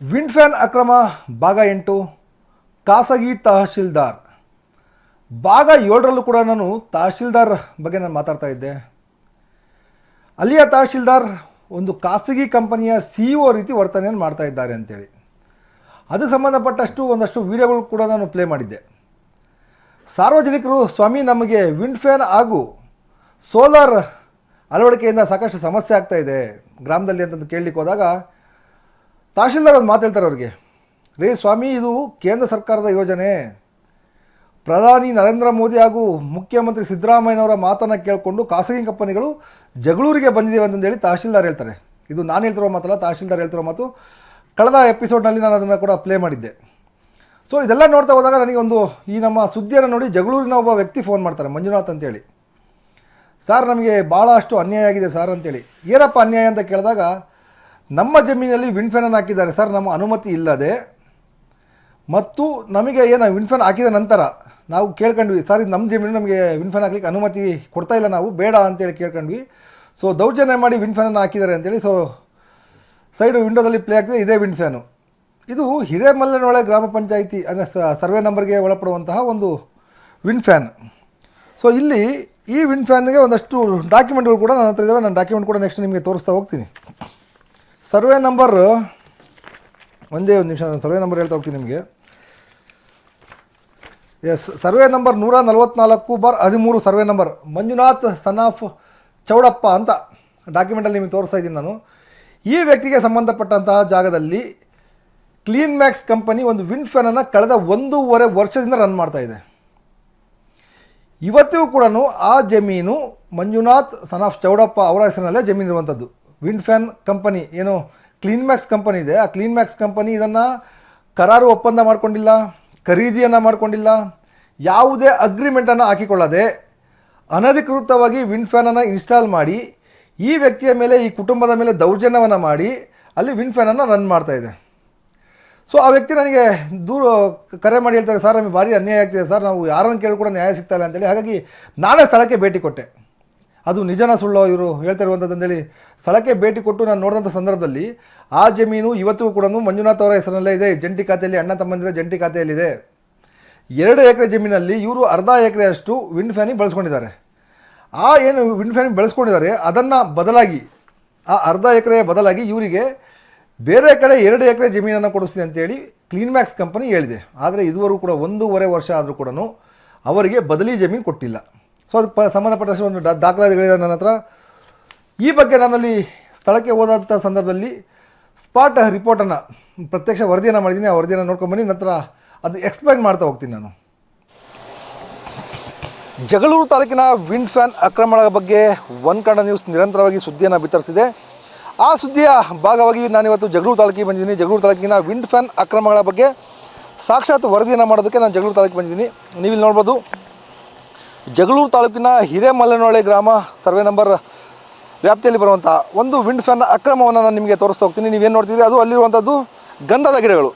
ವಿಂಡ್ಫ್ಯಾನ್ ಅಕ್ರಮ ಭಾಗ ಎಂಟು, ಖಾಸಗಿ ತಹಶೀಲ್ದಾರ್. ಭಾಗ ಏಳರಲ್ಲೂ ಕೂಡ ನಾನು ತಹಶೀಲ್ದಾರ್ ಬಗ್ಗೆ ನಾನು ಮಾತಾಡ್ತಾ ಇದ್ದೆ. ಅಲ್ಲಿಯ ತಹಶೀಲ್ದಾರ್ ಒಂದು ಖಾಸಗಿ ಕಂಪನಿಯ ಸಿ ಒ ರೀತಿ ವರ್ತನೆಯನ್ನು ಮಾಡ್ತಾ ಇದ್ದಾರೆ ಅಂತೇಳಿ. ಅದಕ್ಕೆ ಸಂಬಂಧಪಟ್ಟಷ್ಟು ಒಂದಷ್ಟು ವೀಡಿಯೋಗಳು ಕೂಡ ನಾನು ಪ್ಲೇ ಮಾಡಿದ್ದೆ. ಸಾರ್ವಜನಿಕರು, ಸ್ವಾಮಿ, ನಮಗೆ ವಿಂಡ್ ಫ್ಯಾನ್ ಹಾಗೂ ಸೋಲಾರ್ ಅಳವಡಿಕೆಯಿಂದ ಸಾಕಷ್ಟು ಸಮಸ್ಯೆ ಆಗ್ತಾ ಇದೆ. ಗ್ರಾಮದಲ್ಲಿ ಅಂತಂದು ಕೇಳಲಿಕ್ಕೆ ಹೋದಾಗ ತಹಶೀಲ್ದಾರ್ ಒಂದು ಹೇಳ್ತಾರೆ ಅವ್ರಿಗೆ, ರೇ ಸ್ವಾಮಿ, ಇದು ಕೇಂದ್ರ ಸರ್ಕಾರದ ಯೋಜನೆ. ಪ್ರಧಾನಿ ನರೇಂದ್ರ ಮೋದಿ ಹಾಗೂ ಮುಖ್ಯಮಂತ್ರಿ ಸಿದ್ದರಾಮಯ್ಯನವರ ಮಾತನ್ನು ಕೇಳಿಕೊಂಡು ಖಾಸಗಿ ಕಂಪನಿಗಳು ಜಗಳೂರಿಗೆ ಬಂದಿದೆ ಅಂತಂದೇಳಿ ತಹಶೀಲ್ದಾರ್ ಹೇಳ್ತಾರೆ. ಇದು ನಾನು ಹೇಳ್ತಿರೋ ಮಾತಲ್ಲ, ತಹಶೀಲ್ದಾರ್ ಹೇಳ್ತಿರೋ ಮಾತು. ಕಳೆದ ಎಪಿಸೋಡ್ನಲ್ಲಿ ನಾನು ಅದನ್ನು ಕೂಡ ಪ್ಲೇ ಮಾಡಿದ್ದೆ. ಸೊ ಇದೆಲ್ಲ ನೋಡ್ತಾ ಹೋದಾಗ ನನಗೆ ಒಂದು ಈ ನಮ್ಮ ಸುದ್ದಿಯನ್ನು ನೋಡಿ ಜಗಳೂರಿನ ಒಬ್ಬ ವ್ಯಕ್ತಿ ಫೋನ್ ಮಾಡ್ತಾರೆ, ಮಂಜುನಾಥ್ ಅಂತೇಳಿ. ಸರ್, ನಮಗೆ ಭಾಳಷ್ಟು ಅನ್ಯಾಯ ಆಗಿದೆ ಸರ್ ಅಂತೇಳಿ. ಏನಪ್ಪ ಅನ್ಯಾಯ? ಅಂತ ಕೇಳಿದಾಗ ನಮ್ಮ ಜಮೀನಲ್ಲಿ ವಿಂಡ್ ಫ್ಯಾನನ್ನು ಹಾಕಿದ್ದಾರೆ. ಸರ್, ನಮ್ಮ ಅನುಮತಿ ಇಲ್ಲದೆ ಮತ್ತು ನಮಗೆ ಏನು ವಿಂಡ್ ಫ್ಯಾನ್ ಹಾಕಿದ ನಂತರ ನಾವು ಕೇಳ್ಕೊಂಡ್ವಿ, ಸರ್, ಇದು ನಮ್ಮ ಜಮೀನು, ನಮಗೆ ವಿಂಡ್ ಫ್ಯಾನ್ ಹಾಕ್ಲಿಕ್ಕೆ ಅನುಮತಿ ಕೊಡ್ತಾ ಇಲ್ಲ, ನಾವು ಬೇಡ ಅಂತೇಳಿ ಕೇಳ್ಕೊಂಡ್ವಿ. ಸೊ ದೌರ್ಜನ್ಯ ಮಾಡಿ ವಿಂಡ್ ಫ್ಯಾನನ್ನು ಹಾಕಿದ್ದಾರೆ ಅಂತೇಳಿ ಸೊ ಸೈಡು ವಿಂಡೋದಲ್ಲಿ ಪ್ಲೇ ಆಗ್ತಿದೆ, ಇದೇ ವಿಂಡ್ ಫ್ಯಾನು ಇದು ಹಿರೇಮಲ್ಲನೊಳೆ ಗ್ರಾಮ ಪಂಚಾಯಿತಿ, ಅಂದರೆ ಸರ್ವೆ ನಂಬರ್ಗೆ ಒಳಪಡುವಂತಹ ಒಂದು ವಿಂಡ್ ಫ್ಯಾನ್ ಸೊ ಇಲ್ಲಿ ಈ ವಿಂಡ್ ಫ್ಯಾನ್ಗೆ ಒಂದಷ್ಟು ಡಾಕ್ಯುಮೆಂಟ್ಗಳು ಕೂಡ ನನ್ನ ಹತ್ರ ಇದ್ದಾವೆ ನಾನು ಡಾಕ್ಯುಮೆಂಟ್ ಕೂಡ ನೆಕ್ಸ್ಟ್ ನಿಮಗೆ ತೋರಿಸ್ತಾ ಹೋಗ್ತೀನಿ. ಸರ್ವೆ ನಂಬರ್, ಒಂದೇ ಒಂದು ನಿಮಿಷ ಸರ್ವೆ ನಂಬರ್ ಹೇಳ್ತಾ ಹೋಗ್ತೀನಿ ನಿಮಗೆ. ಎಸ್ ಸರ್ವೆ ನಂಬರ್ ನೂರ ನಲ್ವತ್ನಾಲ್ಕು ಬಾರ್ ಹದಿಮೂರು survey number. Manjunath son of Chowdappa ಅಂತ ಡಾಕ್ಯುಮೆಂಟಲ್ಲಿ ನಿಮಗೆ ತೋರಿಸ್ತಾ ಇದ್ದೀನಿ ನಾನು. ಈ ವ್ಯಕ್ತಿಗೆ ಸಂಬಂಧಪಟ್ಟಂತಹ ಜಾಗದಲ್ಲಿ ಕ್ಲೀನ್ ಮ್ಯಾಕ್ಸ್ ಕಂಪನಿ ಒಂದು ವಿಂಡ್ ಫ್ಯಾನನ್ನು ಕಳೆದ ಒಂದೂವರೆ ವರ್ಷದಿಂದ ರನ್ ಮಾಡ್ತಾ ಇದೆ. ಇವತ್ತಿಗೂ ಕೂಡ ಆ ಜಮೀನು ಮಂಜುನಾಥ್ ಸನ್ ಆಫ್ ಚೌಡಪ್ಪ ಅವರ ಹೆಸರಿನಲ್ಲೇ ಜಮೀನು ಇರುವಂಥದ್ದು ವಿಂಡ್ ಫ್ಯಾನ್ ಕಂಪನಿ, ಏನು ಕ್ಲೀನ್ ಮ್ಯಾಕ್ಸ್ ಕಂಪನಿ ಇದೆ. ಆ ಕ್ಲೀನ್ ಮ್ಯಾಕ್ಸ್ ಕಂಪನಿ ಇದನ್ನು ಕರಾರು ಒಪ್ಪಂದ ಮಾಡಿಕೊಂಡಿಲ್ಲ, ಖರೀದಿಯನ್ನು ಮಾಡಿಕೊಂಡಿಲ್ಲ, ಯಾವುದೇ ಅಗ್ರಿಮೆಂಟನ್ನು ಹಾಕಿಕೊಳ್ಳದೆ ಅನಧಿಕೃತವಾಗಿ ವಿಂಡ್ ಫ್ಯಾನನ್ನು ಇನ್ಸ್ಟಾಲ್ ಮಾಡಿ, ಈ ವ್ಯಕ್ತಿಯ ಮೇಲೆ, ಈ ಕುಟುಂಬದ ಮೇಲೆ ದೌರ್ಜನ್ಯವನ್ನು ಮಾಡಿ, ಅಲ್ಲಿ ವಿಂಡ್ ಫ್ಯಾನನ್ನು ರನ್ ಮಾಡ್ತಾ ಇದೆ. ಸೊ ಆ ವ್ಯಕ್ತಿ ನನಗೆ ದೂರ ಕರೆ ಮಾಡಿ ಹೇಳ್ತಾರೆ, ಸರ್, ನಮಗೆ ಭಾರಿ ಅನ್ಯಾಯ ಆಗ್ತಿದೆ, ಸರ್, ನಾವು ಯಾರನ್ನು ಕೇಳಿ ಕೂಡ ನ್ಯಾಯ ಸಿಗ್ತಾ ಇಲ್ಲ ಅಂತೇಳಿ ಹಾಗಾಗಿ ನಾನೇ ಸ್ಥಳಕ್ಕೆ ಭೇಟಿ ಕೊಟ್ಟೆ. ಅದು ನಿಜನ ಸುಳ್ಳೋ ಇವರು ಹೇಳ್ತಾ ಇರುವಂಥದ್ದು ಅಂತೇಳಿ ಸ್ಥಳಕ್ಕೆ ಭೇಟಿ ಕೊಟ್ಟು ನಾನು ನೋಡಿದಂಥ ಸಂದರ್ಭದಲ್ಲಿ ಆ ಜಮೀನು ಇವತ್ತಿಗೂ ಕೂಡ ಮಂಜುನಾಥ್ ಅವರ ಹೆಸರಲ್ಲೇ ಇದೆ. ಜಂಟಿ ಖಾತೆಯಲ್ಲಿ ಅಣ್ಣ ತಮ್ಮಂದಿರ ಜಂಟಿ ಖಾತೆಯಲ್ಲಿದೆ. ಎರಡು ಎಕರೆ ಜಮೀನಲ್ಲಿ ಇವರು ಅರ್ಧ ಎಕರೆಯಷ್ಟು ವಿಂಡ್ ಫ್ಯಾನಿ ಬಳಸ್ಕೊಂಡಿದ್ದಾರೆ. ಆ ಏನು ವಿಂಡ್ ಫ್ಯಾನಿ ಬೆಳೆಸ್ಕೊಂಡಿದ್ದಾರೆ, ಅದನ್ನು ಬದಲಾಗಿ, ಆ ಅರ್ಧ ಎಕರೆಯ ಬದಲಾಗಿ ಇವರಿಗೆ ಬೇರೆ ಕಡೆ ಎರಡು ಎಕರೆ ಜಮೀನನ್ನು ಕೊಡಿಸ್ತೀನಿ ಅಂತೇಳಿ ಕ್ಲೀನ್ ಮ್ಯಾಕ್ಸ್ ಕಂಪನಿ ಹೇಳಿದೆ. ಆದರೆ ಇದುವರೆಗೂ ಕೂಡ ಒಂದೂವರೆ ವರ್ಷ ಆದರೂ ಕೂಡ ಅವರಿಗೆ ಬದಲಿ ಜಮೀನು ಕೊಟ್ಟಿಲ್ಲ. ಸೊ ಅದಕ್ಕೆ ಪ ಸಂಬಂಧಪಟ್ಟಷ್ಟು ಒಂದು ದಾಖಲಾತಿಗಳಿದೆ ನನ್ನ ಹತ್ರ. ಈ ಬಗ್ಗೆ ನನ್ನಲ್ಲಿ ಸ್ಥಳಕ್ಕೆ ಹೋದಂಥ ಸಂದರ್ಭದಲ್ಲಿ ಸ್ಪಾಟ್ ರಿಪೋರ್ಟನ್ನು, ಪ್ರತ್ಯಕ್ಷ ವರದಿಯನ್ನು ಮಾಡಿದ್ದೀನಿ ಆ ವರದಿಯನ್ನು ನೋಡ್ಕೊಂಬನ್ನಿ ನಂತರ ಅದು ಎಕ್ಸ್ಪ್ಲೈನ್ ಮಾಡ್ತಾ ಹೋಗ್ತೀನಿ ನಾನು. ಜಗಳೂರು ತಾಲೂಕಿನ ವಿಂಡ್ ಫ್ಯಾನ್ ಆಕ್ರಮಣ ಬಗ್ಗೆ ಒನ್ ಕನ್ನಡ ನ್ಯೂಸ್ ನಿರಂತರವಾಗಿ ಸುದ್ದಿಯನ್ನು ಬಿತ್ತರಿಸಿದೆ. ಆ ಸುದ್ದಿಯ ಭಾಗವಾಗಿ ನಾನಿವತ್ತು ಜಗಳೂರು ತಾಲೂಕಿಗೆ ಬಂದಿದ್ದೀನಿ. ಜಗಳೂರು ತಾಲೂಕಿನ ವಿಂಡ್ ಫ್ಯಾನ್ ಅಕ್ರಮಗಳ ಬಗ್ಗೆ ಸಾಕ್ಷಾತ್ ವರದಿಯನ್ನು ಮಾಡೋದಕ್ಕೆ ನಾನು ಜಗಳೂರು ತಾಲೂಕಿಗೆ ಬಂದಿದ್ದೀನಿ. ಇಲ್ಲಿ ನೋಡ್ಬೋದು. ಜಗಳೂರು ತಾಲೂಕಿನ ಹಿರೇಮಲ್ಲನೊಳೆ ಗ್ರಾಮ ಸರ್ವೆ ನಂಬರ್ ವ್ಯಾಪ್ತಿಯಲ್ಲಿ ಬರುವಂಥ ಒಂದು ವಿಂಡ್ ಫ್ಯಾನ್ ಅಕ್ರಮವನ್ನು ನಾನು ನಿಮಗೆ ತೋರಿಸ್ತಾ ಹೋಗ್ತೀನಿ. ನೀವೇನು ನೋಡ್ತಿದ್ದೀರಿ? ಅದು ಅಲ್ಲಿರುವಂಥದ್ದು ಗಂಧದ ಗಿಡಗಳು.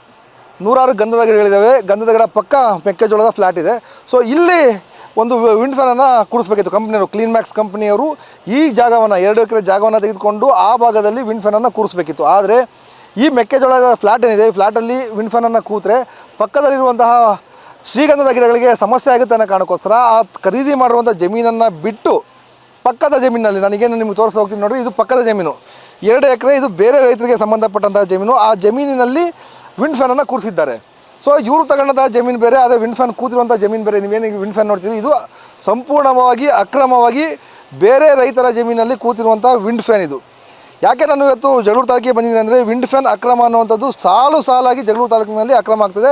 ನೂರಾರು ಗಂಧದ ಗಿಡಗಳಿದ್ದಾವೆ ಗಂಧದ ಗಿಡ ಪಕ್ಕ ಮೆಕ್ಕೆಜೋಳದ ಫ್ಲ್ಯಾಟ್ ಇದೆ. ಸೊ ಇಲ್ಲಿ ಒಂದು ವಿಂಡ್ ಫ್ಯಾನನ್ನು ಕೂಡಿಸ್ಬೇಕಿತ್ತು ಕಂಪ್ನಿಯವರು. ಕ್ಲೀನ್ ಮ್ಯಾಕ್ಸ್ ಕಂಪ್ನಿಯವರು ಈ ಜಾಗವನ್ನು, ಎರಡು ಎಕರೆ ಜಾಗವನ್ನು ತೆಗೆದುಕೊಂಡು ಆ ಭಾಗದಲ್ಲಿ ವಿಂಡ್ ಫ್ಯಾನನ್ನು ಕೂರಿಸ್ಬೇಕಿತ್ತು ಆದರೆ ಈ ಮೆಕ್ಕೆಜೋಳದ ಫ್ಲ್ಯಾಟ್ ಏನಿದೆ? ಈ ಫ್ಲ್ಯಾಟಲ್ಲಿ ವಿಂಡ್ ಫ್ಯಾನನ್ನು ಕೂತ್ರೆ ಪಕ್ಕದಲ್ಲಿರುವಂತಹ ಶ್ರೀಗಂಧದ ಗಿಡಗಳಿಗೆ ಸಮಸ್ಯೆ ಆಗುತ್ತೆ ಅನ್ನೋ ಕಾರಣಕ್ಕೋಸ್ಕರ ಆ ಖರೀದಿ ಮಾಡಿರುವಂಥ ಜಮೀನನ್ನು ಬಿಟ್ಟು ಪಕ್ಕದ ಜಮೀನಲ್ಲಿ, ನನಗೇನು ನಿಮ್ಗೆ ತೋರಿಸ್ತಾ ಹೋಗ್ತೀನಿ ನೋಡಿರಿ, ಇದು ಪಕ್ಕದ ಜಮೀನು. ಎರಡು ಎಕರೆ, ಇದು ಬೇರೆ ರೈತರಿಗೆ ಸಂಬಂಧಪಟ್ಟಂಥ ಜಮೀನು. ಆ ಜಮೀನಿನಲ್ಲಿ ವಿಂಡ್ ಫ್ಯಾನನ್ನು ಕೂರಿಸಿದ್ದಾರೆ. ಸೊ ಇವರು ತಗೊಂಡಂಥ ಜಮೀನು ಬೇರೆ ಅದೇ ವಿಂಡ್ ಫ್ಯಾನ್ ಕೂತಿರುವಂಥ ಜಮೀನು ಬೇರೆ. ನೀವೇನು ವಿಂಡ್ ಫ್ಯಾನ್ ನೋಡ್ತೀರಿ? ಇದು ಸಂಪೂರ್ಣವಾಗಿ, ಅಕ್ರಮವಾಗಿ ಬೇರೆ ರೈತರ ಜಮೀನಲ್ಲಿ ಕೂತಿರುವಂಥ ವಿಂಡ್ ಫ್ಯಾನ್ ಇದು. ಯಾಕೆ ನಾನು ಇವತ್ತು ಜಗಳೂರು ತಾಲೂಕಿಗೆ ಬಂದಿದ್ದೀನಿ ಅಂದರೆ ವಿಂಡ್ ಫ್ಯಾನ್ ಅಕ್ರಮ ಅನ್ನುವಂಥದ್ದು ಸಾಲು ಸಾಲಾಗಿ ಜಗಳೂರು ತಾಲೂಕಿನಲ್ಲಿ ಅಕ್ರಮ ಆಗ್ತದೆ.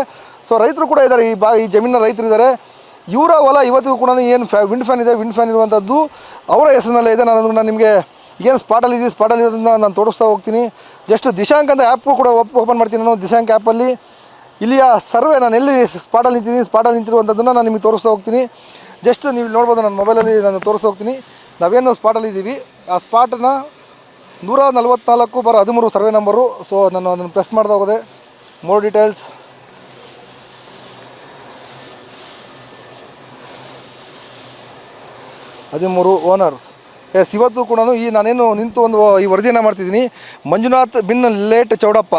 ಸೊ ರೈತರು ಕೂಡ ಇದ್ದಾರೆ. ಈ ಬಾ ಈ ಜಮೀನಿನ ರೈತರು ಇದ್ದಾರೆ ಇವರ ಹೊಲ ಇವತ್ತಿಗೂ ಕೂಡ ಏನು ಫ್ಯಾ ವಿಂಡ್ ಫ್ಯಾನ್ ಇದೆ. ವಿಂಡ್ ಫ್ಯಾನ್ ಇರುವಂಥದ್ದು ಅವರ ಹೆಸರಿನಲ್ಲೇ ಇದೆ. ನಾನು ಅದನ್ನು ನಿಮಗೆ ಏನು ಸ್ಪಾಟಲ್ಲಿ ಇದೆ? ಸ್ಪಾಟಲ್ಲಿ ಇರೋದನ್ನ ನಾನು ತೋರಿಸ್ತಾ ಹೋಗ್ತೀನಿ. ಜಸ್ಟ್ ದಿಶಾಂಕ್ ಅಂತ ಆ್ಯಪು ಕೂಡ ಓಪನ್ ಮಾಡ್ತೀನಿ ನಾನು ದಿಶಾಂಕ್ ಆ್ಯಪಲ್ಲಿ ಇಲ್ಲಿಯ ಸರ್ವೆ ನಾನು ಎಲ್ಲಿ ಸ್ಪಾಟಲ್ಲಿ ನಿಂತಿದ್ದೀನಿ? ಸ್ಪಾಟಲ್ಲಿ ನಿಂತಿರುವಂಥದ್ದನ್ನು ನಾನು ನಿಮಗೆ ತೋರಿಸ್ತಾ ಹೋಗ್ತೀನಿ. ಜಸ್ಟ್ ನೀವು ನೋಡ್ಬೋದು ನನ್ನ ಮೊಬೈಲಲ್ಲಿ ನಾನು ತೋರಿಸ್ತಾ ಹೋಗ್ತೀನಿ. ನಾವೇನು ಸ್ಪಾಟಲ್ಲಿ ಇದ್ದೀವಿ. ಆ ಸ್ಪಾಟನ್ನು ನೂರ ನಲವತ್ನಾಲ್ಕು ಬರ ಹದಿಮೂರು ಸರ್ವೆ ನಂಬರು. ಸೊ ನಾನು ಅದನ್ನು ಪ್ರೆಸ್ ಮಾಡ್ತಾ ಹೋಗಿದೆ. ಮೋರ್ ಡೀಟೇಲ್ಸ್ ಹದಿಮೂರು ಓನರ್ಸ್ ಎಸ್ ಇವತ್ತು ಕೂಡ ಈ ನಾನೇನು ನಿಂತು ಒಂದು ಈ ವರದಿಯನ್ನು ಮಾಡ್ತಿದ್ದೀನಿ. ಮಂಜುನಾಥ್ ಬಿನ್ ಲೇಟ್ ಚೌಡಪ್ಪ.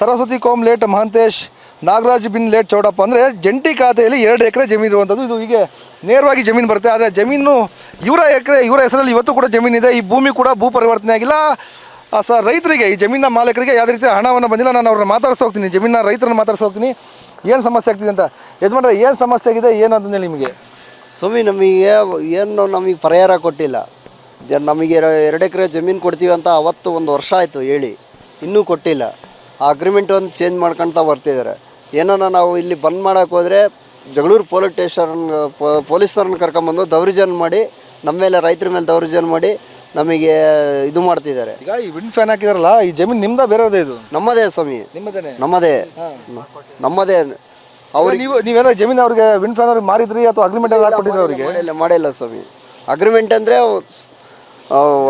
ಸರಸ್ವತಿ ಕೋಮ್ ಲೇಟ್ ಮಹಾಂತೇಶ್. ನಾಗರಾಜ್ ಬಿನ್ ಲೇಟ್ ಚೌಡಪ್ಪ ಅಂದರೆ ಜಂಟಿ ಖಾತೆಯಲ್ಲಿ ಎರಡು ಎಕರೆ ಜಮೀನು ಇರುವಂಥದ್ದು ಇದು ಹೀಗೆ ನೇರವಾಗಿ ಜಮೀನು ಬರುತ್ತೆ. ಆದರೆ ಜಮೀನು ಇವರ ಎಕರೆ ಇವರ ಹೆಸರಲ್ಲಿ ಇವತ್ತು ಕೂಡ ಜಮೀನಿದೆ ಈ ಭೂಮಿ ಕೂಡ ಭೂ ಪರಿವರ್ತನೆ ಆಗಿಲ್ಲ. ಆ, ಸ ರೈತರಿಗೆ ಈ ಜಮೀನಿನ ಮಾಲೀಕರಿಗೆ ಯಾವುದೇ ರೀತಿ ಹಣವನ್ನು ಬಂದಿಲ್ಲ. ನಾನು ಅವ್ರನ್ನ ಮಾತಾಡ್ಸಿ ಹೋಗ್ತೀನಿ. ಜಮೀನಿನ ರೈತರನ್ನ ಮಾತಾಡ್ಸಿ ಹೋಗ್ತೀನಿ. ಏನು ಸಮಸ್ಯೆ ಆಗ್ತಿದೆ ಅಂತ. ಯಜಮಾನ್ರೆ ಏನು ಸಮಸ್ಯೆ ಆಗಿದೆ ಏನು ಅಂತಂದೇಳಿ ನಿಮಗೆ? ಸ್ವಾಮಿ ನಮಗೆ ಏನು ನಮಗೆ ಪರಿಹಾರ ಕೊಟ್ಟಿಲ್ಲ. ನಮಗೆ ಎರ- ಎರಡು ಎಕರೆ ಜಮೀನು ಕೊಡ್ತೀವಿ ಅಂತ ಅವತ್ತು ಒಂದು ವರ್ಷ ಆಯಿತು ಹೇಳಿ. ಇನ್ನೂ ಕೊಟ್ಟಿಲ್ಲ. ಆ ಅಗ್ರಿಮೆಂಟ್ ಒಂದು ಚೇಂಜ್ ಮಾಡ್ಕೊಳ್ತಾ ಬರ್ತಿದ್ದಾರೆ. ಏನಾನ ನಾವು ಇಲ್ಲಿ ಬಂದ್ ಮಾಡೋಕೆ ಹೋದರೆ ಜಗಳೂರು ಪೊಲೀಸ್ ಸ್ಟೇಷನ್ ಪೊಲೀಸರನ್ನ ಕರ್ಕೊಂಬಂದು ದೌರ್ಜನ್ ಮಾಡಿ ನಮ್ಮ ಮೇಲೆ ರೈತರ ಮೇಲೆ ದೌರ್ಜನ್ ಮಾಡಿ ನಮಗೆ ಇದು ಮಾಡ್ತಿದ್ದಾರೆ. ಈಗ ಈ ವಿಂಡ್ ಫ್ಯಾನ್ ಹಾಕಿದಾರಲ್ಲ ಈ ಜಮೀನು ನಿಮ್ದ ಬೇರೆದೇ ಇದು? ನಮ್ಮದೇ ಸ್ವಾಮಿ. ನಿಮ್ಮದೇನೆ? ನಮ್ಮದೇ. ನಮ್ಮದೇ. ಅವ್ರು ನೀವು ನೀವೇನೋ ಜಮೀನು ಅವ್ರಿಗೆ ವಿಂಡ್ ಫ್ಯಾನ್ ಅವ್ರಿಗೆ ಮಾರಿದ್ರಿ ಅಥವಾ ಅಗ್ರಿಮೆಂಟ್ ಎಲ್ಲ ಹಾಕ್ಕೊಟ್ಟಿದ್ರಿ ಅವರಿಗೆ? ಮಾಡಿಲ್ಲ ಮಾಡಿಲ್ಲ ಸ್ವಾಮಿ. ಅಗ್ರಿಮೆಂಟ್ ಅಂದರೆ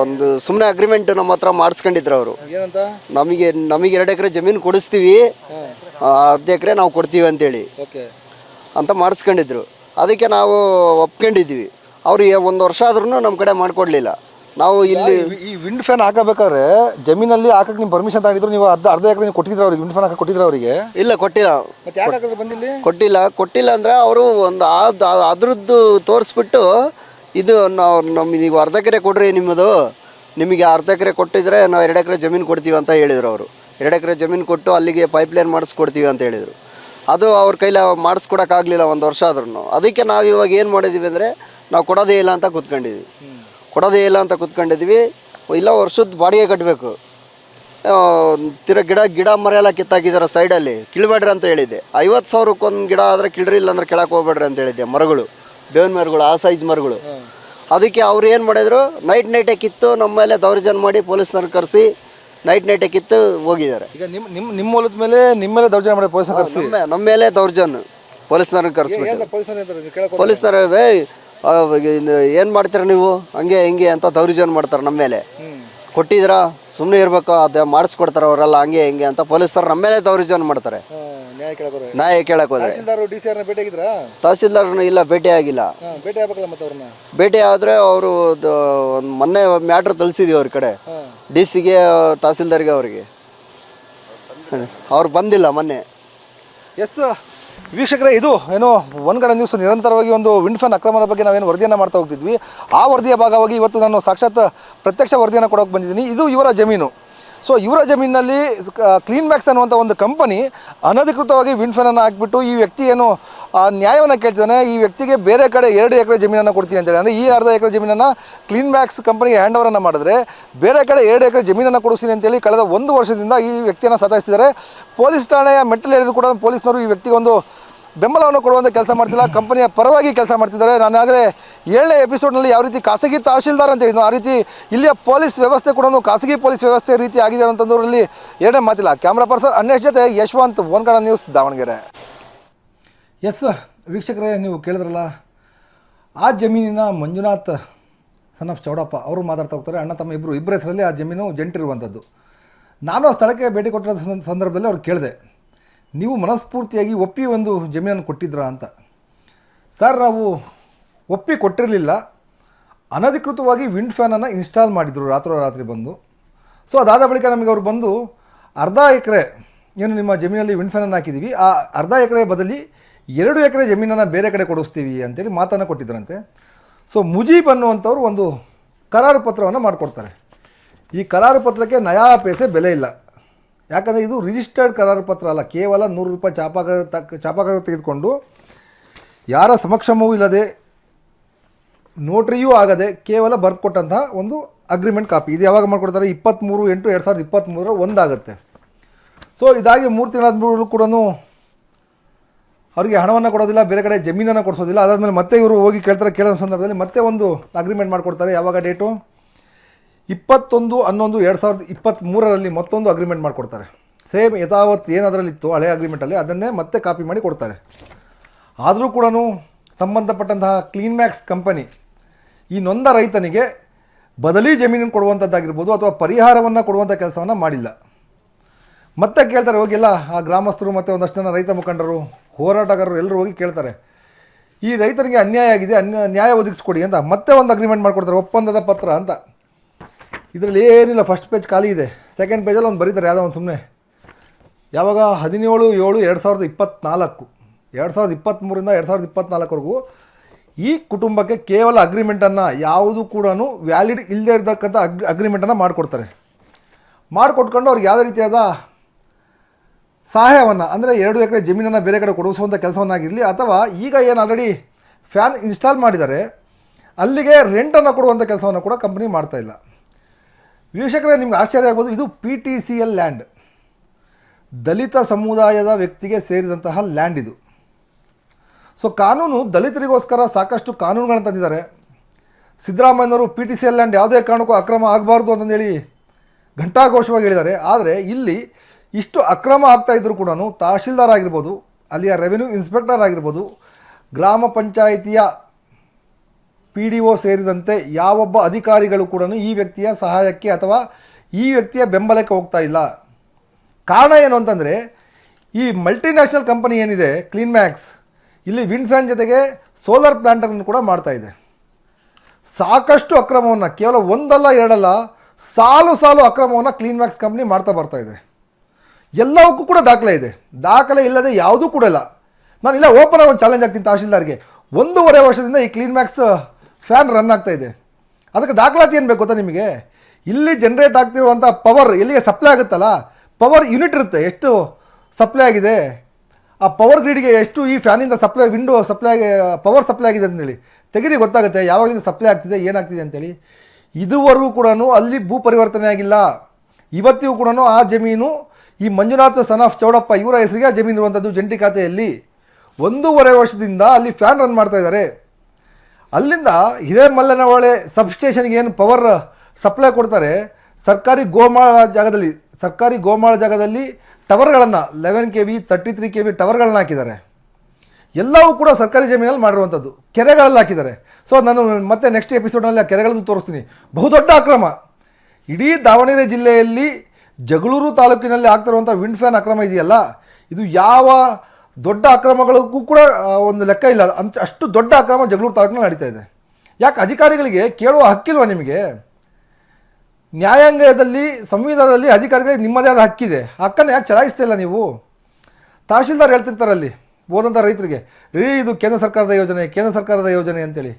ಒಂದು ಸುಮ್ಮನೆ ಅಗ್ರಿಮೆಂಟ್ ನಮ್ಮ ಹತ್ರ ಮಾಡಿಸ್ಕೊಂಡಿದ್ರು ಅವರು. ನಮಗೆ ನಮಗೆ ಎರಡು ಎಕರೆ ಜಮೀನು ಕೊಡಿಸ್ತೀವಿ. ಅರ್ಧ ಎಕರೆ ನಾವು ಕೊಡ್ತೀವಿ ಅಂತೇಳಿ. ಓಕೆ. ಅಂತ ಮಾಡಿಸ್ಕೊಂಡಿದ್ರು. ಅದಕ್ಕೆ ನಾವು ಒಪ್ಕೊಂಡಿದ್ವಿ. ಅವರು ಒಂದು ವರ್ಷ ಆದ್ರೂ ನಮ್ಮ ಕಡೆ ಮಾಡಿಕೊಡ್ಲಿಲ್ಲ. ನಾವು ಇಲ್ಲಿ ಈ ವಿಂಡ್ ಫ್ಯಾನ್ ಹಾಕಬೇಕಾದ್ರೆ ಜಮೀನಲ್ಲಿ ಹಾಕಕ್ಕೆ ನೀವು ಪರ್ಮಿಷನ್ ತಗೊಂಡಿದ್ರು ನೀವು ಅರ್ಧ ಅರ್ಧ ಎಕರೆ ನೀವು ಕೊಟ್ಟಿದ್ರು ಅವ್ರಿಗೆ? ವಿಂಡ್ ಫ್ಯಾನ್ ಹಾಕಿ ಕೊಟ್ಟಿದ್ರು ಅವರಿಗೆ? ಇಲ್ಲ ಕೊಟ್ಟಿಲ್ಲ. ಮತ್ತೆ ಯಾಕೆ ಹಾಕಿದ್ರೆ ಬಂದಿಲ್ಲಿ? ಕೊಟ್ಟಿಲ್ಲ. ಕೊಟ್ಟಿಲ್ಲ ಅಂದರೆ ಅವರು ಒಂದು ಅದ್ರದ್ದು ತೋರಿಸ್ಬಿಟ್ಟು ಇದು ನಾವು ನಮ್ಮ ನೀವು ಅರ್ಧ ಎಕರೆ ಕೊಡ್ರಿ ನಿಮ್ಮದು. ನಿಮಗೆ ಅರ್ಧ ಎಕರೆ ಕೊಟ್ಟಿದ್ರೆ ನಾವು ಎರಡು ಎಕರೆ ಜಮೀನು ಕೊಡ್ತೀವಿ ಅಂತ ಹೇಳಿದರು ಅವರು. ಎರಡು ಎಕರೆ ಜಮೀನು ಕೊಟ್ಟು ಅಲ್ಲಿಗೆ ಪೈಪ್ ಲೈನ್ ಮಾಡಿಸ್ಕೊಡ್ತೀವಿ ಅಂತ ಹೇಳಿದರು. ಅದು ಅವ್ರ ಕೈಲಿ ಮಾಡಿಸ್ಕೊಡೋಕ್ಕಾಗಲಿಲ್ಲ ಒಂದು ವರ್ಷ ಆದ್ರೂ ಅದಕ್ಕೆ ನಾವು ಇವಾಗ ಏನು ಮಾಡಿದ್ದೀವಿ ಅಂದರೆ ನಾವು ಕೊಡೋದೇ ಇಲ್ಲ ಅಂತ ಕೂತ್ಕೊಂಡಿದ್ವಿ. ಕೊಡೋದೇ ಇಲ್ಲ ಅಂತ ಕೂತ್ಕೊಂಡಿದ್ವಿ. ಇಲ್ಲ ವರ್ಷದ ಬಾಡಿಗೆ ಕಟ್ಟಬೇಕು ತಿರ ಗಿಡ ಗಿಡ ಮರ ಎಲ್ಲ ಕಿತ್ತಾಕಿದಾರೆ ಸೈಡಲ್ಲಿ ಕೀಳ್ಬೇಡ್ರಿ ಅಂತ ಹೇಳಿದ್ದೆ. ಐವತ್ತು ಸಾವಿರಕ್ಕೊಂದು ಗಿಡ ಆದರೆ ಕಿಳ್ರಿ ಇಲ್ಲ ಅಂದ್ರೆ ಕೆಳಕ್ಕೆ ಹೋಗ್ಬೇಡ್ರಿ ಅಂತ ಹೇಳಿದ್ದೆ. ಮರಗಳು. ಬೇವಿನ ಮರಗಳು ಆ ಸೈಜ್ ಮರಗಳು. ಅದಕ್ಕೆ ಅವ್ರು ಏನು ಮಾಡಿದ್ರು? ನೈಟ್ ನೈಟೇ ಕಿತ್ತು ನಮ್ಮ ಮೇಲೆ ದೌರ್ಜನ್ಯ ಮಾಡಿ ಪೊಲೀಸ್ನವ್ರು ಕರೆಸಿ ನೈಟ್ ನೈಟ್ ಕಿತ್ತು ಹೋಗಿದ್ದಾರೆ. ಈಗ ನಿಮ್ಮ ನಿಮ್ಮ ನಿಮ್ಮ ಹೊಲದ ಮೇಲೆ ನಿಮ್ಮ ಮೇಲೆ ದೌರ್ಜನ್ಯ ಮಾಡಿ ಪೊಲೀಸ್ ಕರೆಸಿ. ನಮ್ಮ ನಮ್ಮ ಮೇಲೆ ದೌರ್ಜನ್ಯ. ಪೊಲೀಸ್ನವ್ರನ್ನ ಕರೆಸ್ಬಿಟ್ಟು. ಪೊಲೀಸ್ ಪೊಲೀಸ್ನವ್ರು ಏನು ಮಾಡ್ತೀರ ನೀವು? ಹಂಗೆ ಹಿಂಗೆ ಅಂತ ದೌರ್ಜನ್ಯ ಮಾಡ್ತಾರೆ ನಮ್ಮ ಮೇಲೆ. ಕೊಟ್ಟಿದ್ದೀರಾ? ಸುಮ್ಮನೆ ಇರಬೇಕು? ಅದು ಮಾಡಿಸ್ಕೊಡ್ತಾರೆ ಅವರೆಲ್ಲ ಹಂಗೆ ಹಿಂಗೆ ಅಂತ ಪೊಲೀಸರು ನಮ್ಮ ಮೇಲೆ ದೌರ್ಜನ್ಯ ಮಾಡ್ತಾರೆ. ನ್ಯಾಯ ಕೇಳಕ್ಕೆ ನ್ಯಾಯ ಹೋದ್ರೆ. ತಹಸೀಲ್ದಾರ್ ಡಿ ಸಿ ಆರ್ನ ಭೇಟಿ ಆಗಿದ್ರಾ? ತಹಸೀಲ್ದಾರ್ನ ಇಲ್ಲ ಭೇಟಿ ಆಗಿಲ್ಲ. ಹಾಂ ಭೇಟಿ ಆಗ್ಬೇಕಲ್ಲ ಮತ್ತೆ ಅವ್ರನ್ನ? ಭೇಟಿ ಆದರೆ ಅವರು ಒಂದು ಮೊನ್ನೆ ಮ್ಯಾಟ್ರ್ ತಳಿಸಿದ್ವಿ ಅವ್ರ ಕಡೆ. ಹಾಂ. ಡಿ ಸಿಗೆ ತಹಸೀಲ್ದಾರ್ಗೆ ಅವ್ರಿಗೆ. ಅವ್ರು ಬಂದಿಲ್ಲ. ಮೊನ್ನೆ. ಎಸ್ ವೀಕ್ಷಕರೇ, ಇದು ಏನು ಒಂದು ಕಡೆ ನ್ಯೂಸ್ ನಿರಂತರವಾಗಿ ಒಂದು ವಿಂಡ್ ಫ್ಯಾನ್ ಅಕ್ರಮದ ಬಗ್ಗೆ ನಾವೇನು ವರದಿಯನ್ನು ಮಾಡ್ತಾ ಹೋಗ್ತಿದ್ವಿ. ಆ ವರದಿಯ ಭಾಗವಾಗಿ ಇವತ್ತು ನಾನು ಸಾಕ್ಷಾತ್ ಪ್ರತ್ಯಕ್ಷ ವರದಿಯನ್ನು ಕೊಡೋಕೆ ಬಂದಿದ್ದೀನಿ. ಇದು ಇವರ ಜಮೀನು. ಸೊ ಇವರ ಜಮೀನಿನಲ್ಲಿ ಕ್ಲೀನ್ ಮ್ಯಾಕ್ಸ್ ಅನ್ನುವಂಥ ಒಂದು ಕಂಪನಿ ಅನಧಿಕೃತವಾಗಿ ವಿಂಡ್ ಫ್ಯಾನನ್ನು ಹಾಕಿಬಿಟ್ಟು ಈ ವ್ಯಕ್ತಿ ಏನು ನ್ಯಾಯವನ್ನು ಕೇಳ್ತಿದ್ದಾನೆ. ಈ ವ್ಯಕ್ತಿಗೆ ಬೇರೆ ಕಡೆ ಎರಡು ಎಕರೆ ಜಮೀನನ್ನು ಕೊಡ್ತೀನಿ ಅಂತೇಳಿ. ಅಂದರೆ ಈ ಅರ್ಧ ಎಕರೆ ಜಮೀನನ್ನು ಕ್ಲೀನ್ ಮ್ಯಾಕ್ಸ್ ಕಂಪನಿಗೆ ಹ್ಯಾಂಡ್ ಓವರನ್ನು ಮಾಡಿದ್ರೆ ಬೇರೆ ಕಡೆ ಎರಡು ಎಕರೆ ಜಮೀನನ್ನು ಕೊಡಿಸ್ತೀನಿ ಅಂತೇಳಿ ಕಳೆದ ಒಂದು ವರ್ಷದಿಂದ ಈ ವ್ಯಕ್ತಿಯನ್ನು ಸತಾಯಿಸ್ತಿದ್ದಾರೆ. ಪೊಲೀಸ್ ಠಾಣೆಯ ಮೆಟ್ಟಲೇರಿದ್ರು ಕೂಡ ಪೊಲೀಸ್ನವರು ಈ ವ್ಯಕ್ತಿಗೆ ಒಂದು ಬೆಂಬಲವನ್ನು ಕೊಡುವಂಥ ಕೆಲಸ ಮಾಡ್ತಿಲ್ಲ. ಕಂಪನಿಯ ಪರವಾಗಿ ಕೆಲಸ ಮಾಡ್ತಿದ್ದಾರೆ. ನಾನಾಗಲೇ ಏಳನೇ ಎಪಿಸೋಡ್ನಲ್ಲಿ ಯಾವ ರೀತಿ ಖಾಸಗಿ ತಹಶೀಲ್ದಾರ್ ಅಂತ ಹೇಳಿದ್ನು, ಆ ರೀತಿ ಇಲ್ಲಿಯ ಪೊಲೀಸ್ ವ್ಯವಸ್ಥೆ ಕೂಡ ಖಾಸಗಿ ಪೊಲೀಸ್ ವ್ಯವಸ್ಥೆ ರೀತಿ ಆಗಿದೆ ಅಂತಂದ್ರಲ್ಲಿ ಎರಡನೇ ಮಾತಿಲ್ಲ. ಕ್ಯಾಮ್ರಾ ಪರ್ಸನ್ ಅನ್ನೇಶ್ ಜೊತೆ ಯಶವಂತ್ ಒನ್ಕಡ ನ್ಯೂಸ್, ದಾವಣಗೆರೆ. ಎಸ್ ವೀಕ್ಷಕರೇ, ನೀವು ಕೇಳಿದ್ರಲ್ಲ, ಆ ಜಮೀನಿನ ಮಂಜುನಾಥ್ ಸನ್ ಆಫ್ ಚೌಡಪ್ಪ, ಅವರು ಮಾತಾಡ್ತಾ ಹೋಗ್ತಾರೆ. ಅಣ್ಣ, ತಮ್ಮ ಇಬ್ಬರು ಇಬ್ಬರ ಹೆಸರಲ್ಲಿ ಆ ಜಮೀನು ಜಂಟಿರುವಂಥದ್ದು. ನಾನು ಆ ಸ್ಥಳಕ್ಕೆ ಭೇಟಿ ಕೊಟ್ಟಿರೋ ಸಂದ- ಸಂದರ್ಭದಲ್ಲಿ ಅವ್ರು ಕೇಳಿದೆ. ನೀವು ಮನಸ್ಫೂರ್ತಿಯಾಗಿ ಒಪ್ಪಿ ಒಂದು ಜಮೀನನ್ನು ಕೊಟ್ಟಿದ್ರಾ ಅಂತ. ಸರ್, ನಾವು ಒಪ್ಪಿ ಕೊಟ್ಟಿರಲಿಲ್ಲ. ಅನಧಿಕೃತವಾಗಿ ವಿಂಡ್ ಫ್ಯಾನನ್ನು ಇನ್ಸ್ಟಾಲ್ ಮಾಡಿದರು ರಾತ್ರೋರಾತ್ರಿ ಬಂದು. ಸೊ, ಅದಾದ ಬಳಿಕ ನಮಗೆ ಅವರು ಬಂದು, ಅರ್ಧ ಎಕರೆ, ಏನು ನಿಮ್ಮ ಜಮೀನಲ್ಲಿ ವಿಂಡ್ ಫ್ಯಾನನ್ನು ಹಾಕಿದ್ದೀವಿ. ಆ ಅರ್ಧ ಎಕರೆ ಬದಲಿ ಎರಡು ಎಕರೆ ಜಮೀನನ್ನು ಬೇರೆ ಕಡೆ ಕೊಡಿಸ್ತೀವಿ ಅಂತೇಳಿ ಮಾತನ್ನು ಕೊಟ್ಟಿದ್ದರಂತೆ. ಸೊ, ಮುಜೀಬ್ ಅನ್ನುವಂಥವ್ರು ಒಂದು ಕರಾರು ಪತ್ರವನ್ನು ಮಾಡಿಕೊಡ್ತಾರೆ. ಈ ಕರಾರು ಪತ್ರಕ್ಕೆ ನಯಾ ಪೇಸೆ ಬೆಲೆ ಇಲ್ಲ. ಯಾಕಂದರೆ ಇದು ರಿಜಿಸ್ಟರ್ಡ್ ಕರಾರು ಪತ್ರ ಅಲ್ಲ, ಕೇವಲ ನೂರು ರೂಪಾಯಿ ಚಾಪಾಗ ತಕ್ಕ ಚಾಪಾಗ ತೆಗೆದುಕೊಂಡು ಯಾರ ಸಮಕ್ಷಮವೂ ಇಲ್ಲದೆ ನೋಟ್ರಿಯೂ ಆಗದೆ ಕೇವಲ ಬರೆದು ಕೊಟ್ಟಂತಹ ಒಂದು ಅಗ್ರಿಮೆಂಟ್ ಕಾಪಿ ಇದು ಯಾವಾಗ ಮಾಡಿಕೊಡ್ತಾರೆ? ಇಪ್ಪತ್ತ್ಮೂರು ಎಂಟು ಎರಡು ಸಾವಿರದ ಇಪ್ಪತ್ತ್ಮೂರರ ಒಂದಾಗುತ್ತೆ. ಸೊ ಇದಾಗಿ ಮೂರು ತಿಂಗಳಾದ್ಮೇಲೂ ಕೂಡ ಅವರಿಗೆ ಹಣವನ್ನು ಕೊಡೋದಿಲ್ಲ, ಬೇರೆ ಕಡೆ ಜಮೀನನ್ನು ಕೊಡಿಸೋದಿಲ್ಲ. ಅದಾದಮೇಲೆ ಮತ್ತೆ ಇವರು ಹೋಗಿ ಕೇಳ್ತಾರೆ, ಕೇಳೋ ಸಂದರ್ಭದಲ್ಲಿ ಮತ್ತೆ ಒಂದು ಅಗ್ರಿಮೆಂಟ್ ಮಾಡಿಕೊಡ್ತಾರೆ. ಯಾವಾಗ ಡೇಟು ಇಪ್ಪತ್ತೊಂದು, ಹನ್ನೊಂದು, ಎರಡು ಸಾವಿರದ ಇಪ್ಪತ್ತ್ಮೂರರಲ್ಲಿ ಮತ್ತೊಂದು ಅಗ್ರಿಮೆಂಟ್ ಮಾಡಿಕೊಡ್ತಾರೆ. ಸೇಮ್ ಯಥಾವತ್ ಏನದರಲ್ಲಿತ್ತು, ಹಳೆ ಅಗ್ರಿಮೆಂಟಲ್ಲಿ ಅದನ್ನೇ ಮತ್ತೆ ಕಾಪಿ ಮಾಡಿ ಕೊಡ್ತಾರೆ. ಆದರೂ ಕೂಡ ಸಂಬಂಧಪಟ್ಟಂತಹ ಕ್ಲೀನ್ ಮ್ಯಾಕ್ಸ್ ಕಂಪನಿ ಈ ನೊಂದ ರೈತನಿಗೆ ಬದಲಿ ಜಮೀನನ್ನು ಕೊಡುವಂಥದ್ದಾಗಿರ್ಬೋದು ಅಥವಾ ಪರಿಹಾರವನ್ನು ಕೊಡುವಂಥ ಕೆಲಸವನ್ನು ಮಾಡಿಲ್ಲ. ಮತ್ತೆ ಕೇಳ್ತಾರೆ ಹೋಗಿಲ್ಲ ಆ ಗ್ರಾಮಸ್ಥರು ಮತ್ತು ಒಂದಷ್ಟು ಜನ ರೈತ ಮುಖಂಡರು, ಹೋರಾಟಗಾರರು ಎಲ್ಲರೂ ಹೋಗಿ ಕೇಳ್ತಾರೆ, ಈ ರೈತನಿಗೆ ಅನ್ಯಾಯ ಆಗಿದೆ, ಅನ್ಯ, ನ್ಯಾಯ ಒದಗಿಸ್ಕೊಡಿ ಅಂತ ಮತ್ತೆ ಒಂದು ಅಗ್ರಿಮೆಂಟ್ ಮಾಡಿಕೊಡ್ತಾರೆ, ಒಪ್ಪಂದದ ಪತ್ರ ಅಂತ. ಇದರಲ್ಲಿ ಏನಿಲ್ಲ ಫಸ್ಟ್ ಪೇಜ್ ಖಾಲಿ ಇದೆ. ಸೆಕೆಂಡ್ ಪೇಜಲ್ಲಿ ಒಂದು ಬರೀತಾರೆ, ಯಾವುದೋ ಒಂದು ಸುಮ್ಮನೆ ಯಾವಾಗ ಹದಿನೇಳು, ಏಳು, ಎರಡು ಸಾವಿರದ ಇಪ್ಪತ್ತ್ನಾಲ್ಕು ಎರಡು ಸಾವಿರದ ಇಪ್ಪತ್ತ್ಮೂರಿಂದ ಎರಡು ಸಾವಿರದ ಇಪ್ಪತ್ತ್ನಾಲ್ಕವರೆಗೂ ಈ ಕುಟುಂಬಕ್ಕೆ ಕೇವಲ ಅಗ್ರಿಮೆಂಟನ್ನು ಯಾವುದು ಕೂಡ ವ್ಯಾಲಿಡ್ ಇಲ್ಲದೆ ಇರತಕ್ಕಂಥ ಅಗ್ ಅಗ್ರಿಮೆಂಟನ್ನು ಮಾಡಿಕೊಡ್ತಾರೆ. ಮಾಡಿಕೊಟ್ಕೊಂಡು ಅವ್ರಿಗೆ ಯಾವುದೇ ರೀತಿಯಾದ ಸಹಾಯವನ್ನು, ಅಂದರೆ ಎರಡು ಎಕರೆ ಜಮೀನನ್ನು ಬೇರೆ ಕಡೆ ಕೊಡಿಸುವಂಥ ಕೆಲಸವನ್ನಾಗಿರಲಿ, ಅಥವಾ ಈಗ ಏನು ಆಲ್ರೆಡಿ ಫ್ಯಾನ್ ಇನ್ಸ್ಟಾಲ್ ಮಾಡಿದ್ದಾರೆ ಅಲ್ಲಿಗೆ ರೆಂಟನ್ನು ಕೊಡುವಂಥ ಕೆಲಸವನ್ನು ಕೂಡ ಕಂಪ್ನಿ ಮಾಡ್ತಾ ಇಲ್ಲ. ವೀಕ್ಷಕರೇ, ನಿಮ್ಗೆ ಆಶ್ಚರ್ಯ ಆಗ್ಬೋದು, ಇದು P T C L land ದಲಿತ ಸಮುದಾಯದ ವ್ಯಕ್ತಿಗೆ ಸೇರಿದಂತಹ ಲ್ಯಾಂಡ್ ಇದು. ಸೊ ಕಾನೂನು ದಲಿತರಿಗೋಸ್ಕರ ಸಾಕಷ್ಟು ಕಾನೂನುಗಳನ್ನು ತಂದಿದ್ದಾರೆ. ಸಿದ್ದರಾಮಯ್ಯನವರು P T C L land ಯಾವುದೇ ಕಾರಣಕ್ಕೂ ಅಕ್ರಮ ಆಗಬಾರ್ದು ಅಂತಂದೇಳಿ ಘಂಟಾಘೋಷವಾಗಿ ಹೇಳಿದ್ದಾರೆ. ಆದರೆ, ಇಲ್ಲಿ ಇಷ್ಟು ಅಕ್ರಮ ಆಗ್ತಾ ಇದ್ದರೂ ಕೂಡ ತಹಶೀಲ್ದಾರ್ ಆಗಿರ್ಬೋದು, ಅಲ್ಲಿಯ ರೆವೆನ್ಯೂ ಇನ್ಸ್ಪೆಕ್ಟರ್ ಆಗಿರ್ಬೋದು, ಗ್ರಾಮ ಪಂಚಾಯಿತಿಯ ಪಿ ಡಿ ಒ ಸೇರಿದಂತೆ ಯಾವೊಬ್ಬ ಅಧಿಕಾರಿಗಳು ಕೂಡ ಈ ವ್ಯಕ್ತಿಯ ಸಹಾಯಕ್ಕೆ ಅಥವಾ ಈ ವ್ಯಕ್ತಿಯ ಬೆಂಬಲಕ್ಕೆ ಹೋಗ್ತಾ ಇಲ್ಲ. ಕಾರಣ ಏನು ಅಂತಂದರೆ, ಈ ಮಲ್ಟಿನ್ಯಾಷನಲ್ ಕಂಪನಿ ಏನಿದೆ ಕ್ಲೀನ್ ಮ್ಯಾಕ್ಸ್ ಇಲ್ಲಿ ವಿಂಡ್ ಫ್ಯಾನ್ ಜೊತೆಗೆ ಸೋಲಾರ್ ಪ್ಲ್ಯಾಂಟನ್ನು ಕೂಡ ಮಾಡ್ತಾ ಇದೆ. ಸಾಕಷ್ಟು ಅಕ್ರಮವನ್ನು, ಕೇವಲ ಒಂದಲ್ಲ, ಎರಡಲ್ಲ, ಸಾಲು ಸಾಲು ಅಕ್ರಮವನ್ನು ಕ್ಲೀನ್ ಮ್ಯಾಕ್ಸ್ ಕಂಪ್ನಿ ಮಾಡ್ತಾ ಬರ್ತಾ ಇದೆ. ಎಲ್ಲವಕ್ಕೂ ಕೂಡ ದಾಖಲೆ ಇದೆ. ದಾಖಲೆ ಇಲ್ಲದೆ ಯಾವುದೂ ಕೂಡ ಇಲ್ಲ. ನಾನು ಇಲ್ಲ ಓಪನ್ ಒಂದು ಚಾಲೆಂಜ್ ಆಗ್ತೀನಿ ತಹಶೀಲ್ದಾರ್ಗೆ. ಒಂದೂವರೆ ವರ್ಷದಿಂದ ಈ ಕ್ಲೀನ್ ಮ್ಯಾಕ್ಸ್ ಫ್ಯಾನ್ ರನ್ ಆಗ್ತಾ ಇದೆ. ಅದಕ್ಕೆ ದಾಖಲಾತಿ ಏನು ಬೇಕು ಗೊತ್ತಾ ನಿಮಗೆ? ಇಲ್ಲಿ ಜನ್ರೇಟ್ ಆಗ್ತಿರುವಂಥ ಪವರ್ ಎಲ್ಲಿಗೆ ಸಪ್ಲೈ ಆಗುತ್ತಲ್ಲ? ಪವರ್ ಯೂನಿಟ್ ಇರುತ್ತೆ. ಎಷ್ಟು ಸಪ್ಲೈ ಆಗಿದೆ? ಆ ಪವರ್ ಗ್ರಿಡ್ಗೆ ಎಷ್ಟು ಈ ಫ್ಯಾನಿಂದ supply window supply power supply ಆಗಿದೆ ಅಂತೇಳಿ. ತೆಗಿರಿ, ಗೊತ್ತಾಗುತ್ತೆ. ಯಾವಾಗಲಿಂದ ಸಪ್ಲೈ ಆಗ್ತಿದೆ ಏನಾಗ್ತಿದೆ ಅಂತೇಳಿ. ಇದುವರೆಗೂ ಕೂಡ ಅಲ್ಲಿ ಭೂ ಪರಿವರ್ತನೆ ಆಗಿಲ್ಲ. ಇವತ್ತಿಗೂ ಕೂಡ ಆ ಜಮೀನು, ಈ ಮಂಜುನಾಥ ಸನ್ ಆಫ್ ಚೌಡಪ್ಪ ಇವರ ಹೆಸರಿಗೆ ಆ ಜಮೀನು ಇರುವಂಥದ್ದು ಜಂಟಿ ಖಾತೆಯಲ್ಲಿ. ಒಂದೂವರೆ ವರ್ಷದಿಂದ ಅಲ್ಲಿ ಫ್ಯಾನ್ ರನ್ ಮಾಡ್ತಾ ಇದ್ದಾರೆ. ಅಲ್ಲಿಂದ ಹಿರೇಮಲ್ಲನಹೊಳೆ ಸಬ್ಸ್ಟೇಷನ್ಗೆ ಏನು ಪವರ್ ಸಪ್ಲೈ ಕೊಡ್ತಾರೆ, ಸರ್ಕಾರಿ ಗೋಮಾಳ ಜಾಗದಲ್ಲಿ, ಸರ್ಕಾರಿ ಗೋಮಾಳ ಜಾಗದಲ್ಲಿ ಟವರ್ಗಳನ್ನು eleven K V thirty three K V ಟವರ್ಗಳನ್ನ ಹಾಕಿದ್ದಾರೆ. ಎಲ್ಲವೂ ಕೂಡ ಸರ್ಕಾರಿ ಜಮೀನಲ್ಲಿ ಮಾಡಿರುವಂಥದ್ದು ಕೆರೆಗಳಲ್ಲಿ ಹಾಕಿದ್ದಾರೆ. ಸೊ ನಾನು ಮತ್ತೆ ನೆಕ್ಸ್ಟ್ ಎಪಿಸೋಡ್ನಲ್ಲಿ ಆ ಕೆರೆಗಳದ್ದು ತೋರಿಸ್ತೀನಿ. ಬಹುದೊಡ್ಡ ಅಕ್ರಮ. ಇಡೀ ದಾವಣಗೆರೆ ಜಿಲ್ಲೆಯಲ್ಲಿ ಜಗಳೂರು ತಾಲೂಕಿನಲ್ಲಿ ಆಗ್ತಿರುವಂಥ ವಿಂಡ್ ಫ್ಯಾನ್ ಅಕ್ರಮ ಇದೆಯಲ್ಲ? ಇದು ಯಾವ ದೊಡ್ಡ ಅಕ್ರಮಗಳಿಗೂ ಕೂಡ ಒಂದು ಲೆಕ್ಕ ಇಲ್ಲ. ಅಂತ ಅಷ್ಟು ದೊಡ್ಡ ಅಕ್ರಮ ಜಗಳೂರು ತಾಲೂಕಿನಲ್ಲಿ ನಡೀತಾ ಇದೆ. ಯಾಕೆ ಅಧಿಕಾರಿಗಳಿಗೆ ಕೇಳುವ ಹಕ್ಕಿಲ್ವಾ ನಿಮಗೆ? ನ್ಯಾಯಾಂಗದಲ್ಲಿ, ಸಂವಿಧಾನದಲ್ಲಿ ಅಧಿಕಾರಿಗಳಿಗೆ ನಿಮ್ಮದೇ ಆದ ಹಕ್ಕಿದೆ. ಹಕ್ಕನ್ನು ಯಾಕೆ ಚಲಾಯಿಸ್ತಾ ಇಲ್ಲ ನೀವು? ತಹಶೀಲ್ದಾರ್ ಹೇಳ್ತಿರ್ತಾರೆ ಅಲ್ಲಿ ಹೋದಂಥ ರೈತರಿಗೆ ರೀ ಇದು ಕೇಂದ್ರ ಸರ್ಕಾರದ ಯೋಜನೆ, ಕೇಂದ್ರ ಸರ್ಕಾರದ ಯೋಜನೆ ಅಂತೇಳಿ.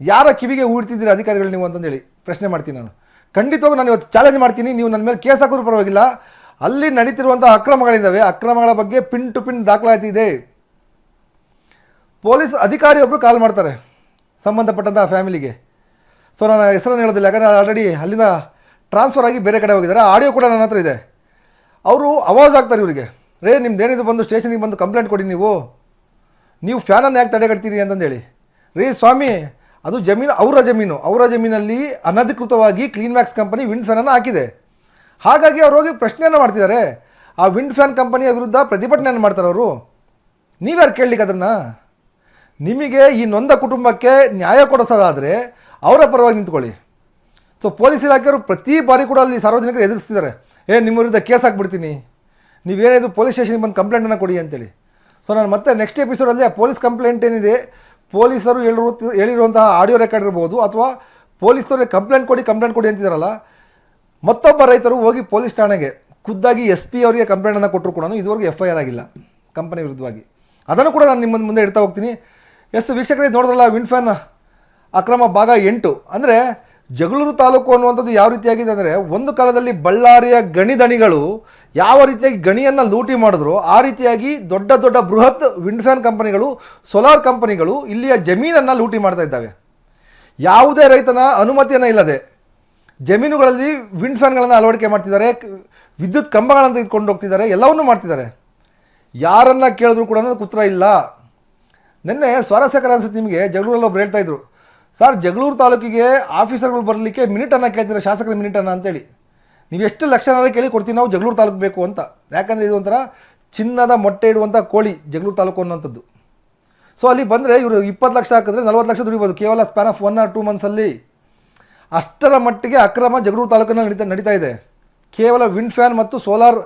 ಯಾರ ಕಿವಿಗೆ ಊಡ್ತಿದ್ದೀರಿ ಅಧಿಕಾರಿಗಳು ನೀವು ಅಂತಂದೇಳಿ ಪ್ರಶ್ನೆ ಮಾಡ್ತೀನಿ ನಾನು. ಖಂಡಿತವಾಗೂ ನಾನು ಇವತ್ತು ಚಾಲೆಂಜ್ ಮಾಡ್ತೀನಿ. ನೀವು ನನ್ನ ಮೇಲೆ ಕೇಸ್ ಹಾಕೋದು ಪರವಾಗಿಲ್ಲ. ಅಲ್ಲಿ ನಡೀತಿರುವಂಥ ಅಕ್ರಮಗಳಿದ್ದಾವೆ. ಅಕ್ರಮಗಳ ಬಗ್ಗೆ ಪಿನ್ ಟು ಪಿನ್ ದಾಖಲಾತಿ ಇದೆ. ಪೊಲೀಸ್ ಅಧಿಕಾರಿ ಒಬ್ಬರು ಕಾಲ್ ಮಾಡ್ತಾರೆ ಸಂಬಂಧಪಟ್ಟಂಥ ಫ್ಯಾಮಿಲಿಗೆ. ಸೊ ನಾನು ಹೆಸರನ್ನು ಹೇಳೋದಿಲ್ಲ. ಯಾಕಂದರೆ ಆಲ್ರೆಡಿ ಅಲ್ಲಿಂದ ಟ್ರಾನ್ಸ್ಫರ್ ಆಗಿ ಬೇರೆ ಕಡೆ ಹೋಗಿದ್ದಾರೆ. ಆಡಿಯೋ ಕೂಡ ನನ್ನ ಹತ್ರ ಇದೆ. ಅವರು ಅವಾಜ್ ಆಗ್ತಾರೆ ಇವರಿಗೆ. ರೇ, ನಿಮ್ದೇನಿದು ಬಂದು ಸ್ಟೇಷನಿಗೆ ಬಂದು ಕಂಪ್ಲೇಂಟ್ ಕೊಡಿ ನೀವು. ನೀವು ಫ್ಯಾನನ್ನು ಯಾಕೆ ತಡೆಗಟ್ತೀರಿ? ಅಂತಂದೇಳಿ. ರೀ, ಸ್ವಾಮಿ, ಅದು ಜಮೀನು, ಅವರ ಜಮೀನು. ಅವರ ಜಮೀನಲ್ಲಿ ಅನಧಿಕೃತವಾಗಿ ಕ್ಲೀನ್ ಮ್ಯಾಕ್ಸ್ ಕಂಪನಿ ವಿಂಡ್ ಫ್ಯಾನನ್ನು ಹಾಕಿದೆ. ಹಾಗಾಗಿ ಅವ್ರು ಹೋಗಿ ಪ್ರಶ್ನೆಯನ್ನು ಮಾಡ್ತಿದ್ದಾರೆ. ಆ ವಿಂಡ್ ಫ್ಯಾನ್ ಕಂಪನಿಯ ವಿರುದ್ಧ ಪ್ರತಿಭಟನೆಯನ್ನು ಮಾಡ್ತಾರೆ ಅವರು. ನೀವ್ಯಾರು ಕೇಳಲಿಕ್ಕೆ ಅದನ್ನು? ನಿಮಗೆ ಈ ನೊಂದ ಕುಟುಂಬಕ್ಕೆ ನ್ಯಾಯ ಕೊಡಿಸೋದಾದರೆ ಅವರ ಪರವಾಗಿ ನಿಂತ್ಕೊಳ್ಳಿ. ಸೊ ಪೊಲೀಸ್ ಇಲಾಖೆಯವರು ಪ್ರತಿ ಬಾರಿ ಕೂಡ ಅಲ್ಲಿ ಸಾರ್ವಜನಿಕರು ಎದುರಿಸ್ತಿದ್ದಾರೆ. ಏ, ನಿಮ್ಮ ವಿರುದ್ಧ ಕೇಸ್ ಹಾಕ್ಬಿಡ್ತೀನಿ. ನೀವೇನಿದು ಪೊಲೀಸ್ ಸ್ಟೇಷನ್ಗೆ ಬಂದು ಕಂಪ್ಲೇಂಟನ್ನು ಕೊಡಿ ಅಂತೇಳಿ. ಸೊ ನಾನು ಮತ್ತೆ ನೆಕ್ಸ್ಟ್ ಎಪಿಸೋಡಲ್ಲಿ ಆ ಪೊಲೀಸ್ ಕಂಪ್ಲೇಂಟ್ ಏನಿದೆ, ಪೊಲೀಸರು ಹೇಳಿರು ಹೇಳಿರುವಂತಹ ಆಡಿಯೋ ರೆಕಾರ್ಡ್ ಇರ್ಬೋದು ಅಥವಾ ಪೊಲೀಸರಿಗೆ ಕಂಪ್ಲೇಂಟ್ ಕೊಡಿ ಕಂಪ್ಲೇಂಟ್ ಕೊಡಿ ಅಂತಿದ್ದಾರಲ್ಲ ಮತ್ತೊಬ್ಬ ರೈತರು ಹೋಗಿ ಪೊಲೀಸ್ ಠಾಣೆಗೆ ಖುದ್ದಾಗಿ ಎಸ್ ಪಿ ಅವರಿಗೆ ಕಂಪ್ಲೇಂಟನ್ನು ಕೊಟ್ಟರು ಕೂಡ ಇದುವರೆಗೂ ಎಫ್ ಐ ಆರ್ ಆಗಿಲ್ಲ, ಕಂಪನಿ ವಿರುದ್ಧವಾಗಿ. ಅದನ್ನು ಕೂಡ ನಾನು ನಿಮ್ಮ ಮುಂದೆ ಇಡ್ತಾ ಹೋಗ್ತೀನಿ. ಎಸ್ ವೀಕ್ಷಕರಿಗೆ ನೋಡಿದ್ರಲ್ಲ ವಿಂಡ್ ಫ್ಯಾನ್ ಅಕ್ರಮ ಭಾಗ ಎಂಟು. ಅಂದರೆ ಜಗಳೂರು ತಾಲೂಕು ಅನ್ನುವಂಥದ್ದು ಯಾವ ರೀತಿಯಾಗಿದೆ ಅಂದರೆ ಒಂದು ಕಾಲದಲ್ಲಿ ಬಳ್ಳಾರಿಯ ಗಣಿದಣಿಗಳು ಯಾವ ರೀತಿಯಾಗಿ ಗಣಿಯನ್ನು ಲೂಟಿ ಮಾಡಿದ್ರು, ಆ ರೀತಿಯಾಗಿ ದೊಡ್ಡ ದೊಡ್ಡ ಬೃಹತ್ ವಿಂಡ್ ಫ್ಯಾನ್ ಕಂಪನಿಗಳು, ಸೋಲಾರ್ ಕಂಪನಿಗಳು ಇಲ್ಲಿಯ ಜಮೀನನ್ನು ಲೂಟಿ ಮಾಡ್ತಾ ಇದ್ದಾವೆ. ಯಾವುದೇ ರೈತನ ಅನುಮತಿಯನ್ನು ಇಲ್ಲದೆ ಜಮೀನುಗಳಲ್ಲಿ ವಿಂಡ್ ಫ್ಯಾನ್ಗಳನ್ನು ಅಳವಡಿಕೆ ಮಾಡ್ತಿದ್ದಾರೆ ವಿದ್ಯುತ್ ಕಂಬಗಳನ್ನು ತೆಗೆದುಕೊಂಡು ಹೋಗ್ತಿದ್ದಾರೆ, ಎಲ್ಲವನ್ನೂ ಮಾಡ್ತಿದ್ದಾರೆ. ಯಾರನ್ನು ಕೇಳಿದ್ರು ಕೂಡ ಕುತ್ರ ಇಲ್ಲ. ನಿನ್ನೆ ಸ್ವಾರಸ್ಯಕರ ಅನ್ಸುತ್ತೆ ನಿಮಗೆ, ಜಗಳೂರಲ್ಲಿ ಒಬ್ರು ಹೇಳ್ತಾ ಇದ್ರು, ಸರ್, ಜಗಳೂರು ತಾಲೂಕಿಗೆ ಆಫೀಸರ್ಗಳು ಬರಲಿಕ್ಕೆ ಮಿನಿಟನ್ನು ಕೇಳ್ತೀರಾ, ಶಾಸಕರ ಮಿನಿಟನ್ನು ಅಂತೇಳಿ. ನೀವು ಎಷ್ಟು ಲಕ್ಷನಾರ ಕೇಳಿ ಕೊಡ್ತೀವಿ ನಾವು ಜಗಳೂರು ತಾಲೂಕು ಬೇಕು ಅಂತ. ಯಾಕಂದರೆ ಇದು ಒಂಥರ ಚಿನ್ನದ ಮೊಟ್ಟೆ ಇಡುವಂಥ ಕೋಳಿ ಜಗಳೂರು ತಾಲೂಕು ಅನ್ನೋಂಥದ್ದು ಸೊ ಅಲ್ಲಿ ಬಂದರೆ ಇವರು ಇಪ್ಪತ್ತು ಲಕ್ಷ ಹಾಕಿದ್ರೆ ನಲ್ವತ್ತು ಲಕ್ಷ ದುಡಿಬೋದು, ಕೇವಲ span of one or two ಮಂತ್ಸಲ್ಲಿ ಅಷ್ಟರ ಮಟ್ಟಿಗೆ ಅಕ್ರಮ ಜಗಳೂರು ತಾಲೂಕಿನಲ್ಲಿ ನಡೀತಾ ನಡೀತಾ ಇದೆ. ಕೇವಲ ವಿಂಡ್ ಫ್ಯಾನ್ ಮತ್ತು ಸೋಲಾರ್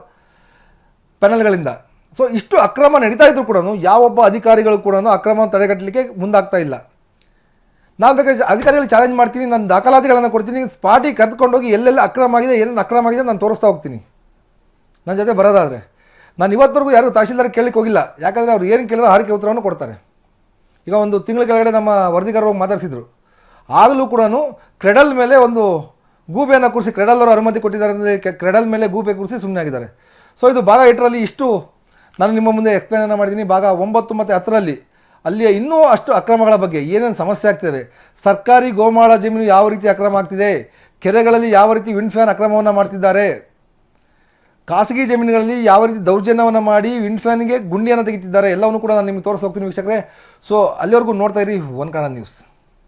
ಪ್ಯಾನೆಲ್ಗಳಿಂದ. ಸೊ ಇಷ್ಟು ಅಕ್ರಮ ನಡೀತಾ ಇದ್ರು ಕೂಡ ಯಾವೊಬ್ಬ ಅಧಿಕಾರಿಗಳು ಕೂಡ ಅಕ್ರಮ ತಡೆಗಟ್ಟಲಿಕ್ಕೆ ಮುಂದಾಗ್ತಾ ಇಲ್ಲ. ನಾನು ಬೇಕಾದ್ರೆ ಅಧಿಕಾರಿಗಳು ಚಾಲೆಂಜ್ ಮಾಡ್ತೀನಿ, ನಾನು ದಾಖಲಾತಿಗಳನ್ನು ಕೊಡ್ತೀನಿ ಪಾರ್ಟಿ ಕರೆದುಕೊಂಡೋಗಿ ಎಲ್ಲೆಲ್ಲ ಅಕ್ರಮ ಆಗಿದೆ ಏನೇನು ಅಕ್ರಮ ಆಗಿದೆ ನಾನು ತೋರಿಸ್ತಾ ಹೋಗ್ತೀನಿ. ನನ್ನ ಜೊತೆ ಬರೋದಾದರೆ. ನಾನು ಇವತ್ತರೆಗೂ ಯಾರು ತಹಶೀಲ್ದಾರ್ ಕೇಳಲಿಕ್ಕೆ ಹೋಗಿಲ್ಲ. ಯಾಕಂದರೆ ಅವ್ರು ಏನು ಕೇಳಿದ್ರು ಹಾರಿಕೆ ಉತ್ತರವನ್ನು ಕೊಡ್ತಾರೆ. ಈಗ ಒಂದು ತಿಂಗಳ ಕೆಳಗಡೆ ನಮ್ಮ ವರದಿಗಾರರು ಮಾತಾಡಿಸಿದ್ರು. ಆಗಲೂ ಕೂಡ ಕ್ರೆಡಲ್ ಮೇಲೆ ಒಂದು ಗೂಬೆಯನ್ನು ಕೂರಿಸಿ ಕ್ರೆಡಲ್ ಅವರು ಅನುಮತಿ ಕೊಟ್ಟಿದ್ದಾರೆ ಅಂದರೆ ಕ್ರೆಡಲ್ ಮೇಲೆ ಗೂಬೆ ಕೂರಿಸಿ ಸುಮ್ಮನೆ ಆಗಿದ್ದಾರೆ. ಸೊ ಇದು ಭಾಗ ಎಟ್ಟರಲ್ಲಿ ಇಷ್ಟು ನಾನು ನಿಮ್ಮ ಮುಂದೆ ಎಕ್ಸ್ಪ್ಲೇನನ್ನು ಮಾಡಿದ್ದೀನಿ. ಭಾಗ ಒಂಬತ್ತು ಮತ್ತು ಹತ್ತರಲ್ಲಿ ಅಲ್ಲಿಯ ಇನ್ನೂ ಅಷ್ಟು ಅಕ್ರಮಗಳ ಬಗ್ಗೆ ಏನೇನು ಸಮಸ್ಯೆ ಆಗ್ತಿವೆ? ಸರ್ಕಾರಿ ಗೋಮಾಳ ಜಮೀನು ಯಾವ ರೀತಿ ಅಕ್ರಮ ಆಗ್ತಿದೆ? ಕೆರೆಗಳಲ್ಲಿ ಯಾವ ರೀತಿ ವಿಂಡ್ ಫ್ಯಾನ್ ಅಕ್ರಮವನ್ನು ಮಾಡ್ತಿದ್ದಾರೆ? ಖಾಸಗಿ ಜಮೀನುಗಳಲ್ಲಿ ಯಾವ ರೀತಿ ದೌರ್ಜನ್ಯವನ್ನು ಮಾಡಿ ವಿಂಡ್ ಫ್ಯಾನ್ಗೆ ಗುಂಡಿಯನ್ನು ತೆಗಿತಿದ್ದಾರೆ? ಎಲ್ಲವನ್ನು ಕೂಡ ನಾನು ನಿಮಗೆ ತೋರಿಸಿ ಹೋಗ್ತೀನಿ ವೀಕ್ಷಕರೇ. ಸೊ ಅಲ್ಲಿವರೆಗೂ ನೋಡ್ತಾ ಇರಿ, ಒನ್ ಕನ್ನಡ ನ್ಯೂಸ್.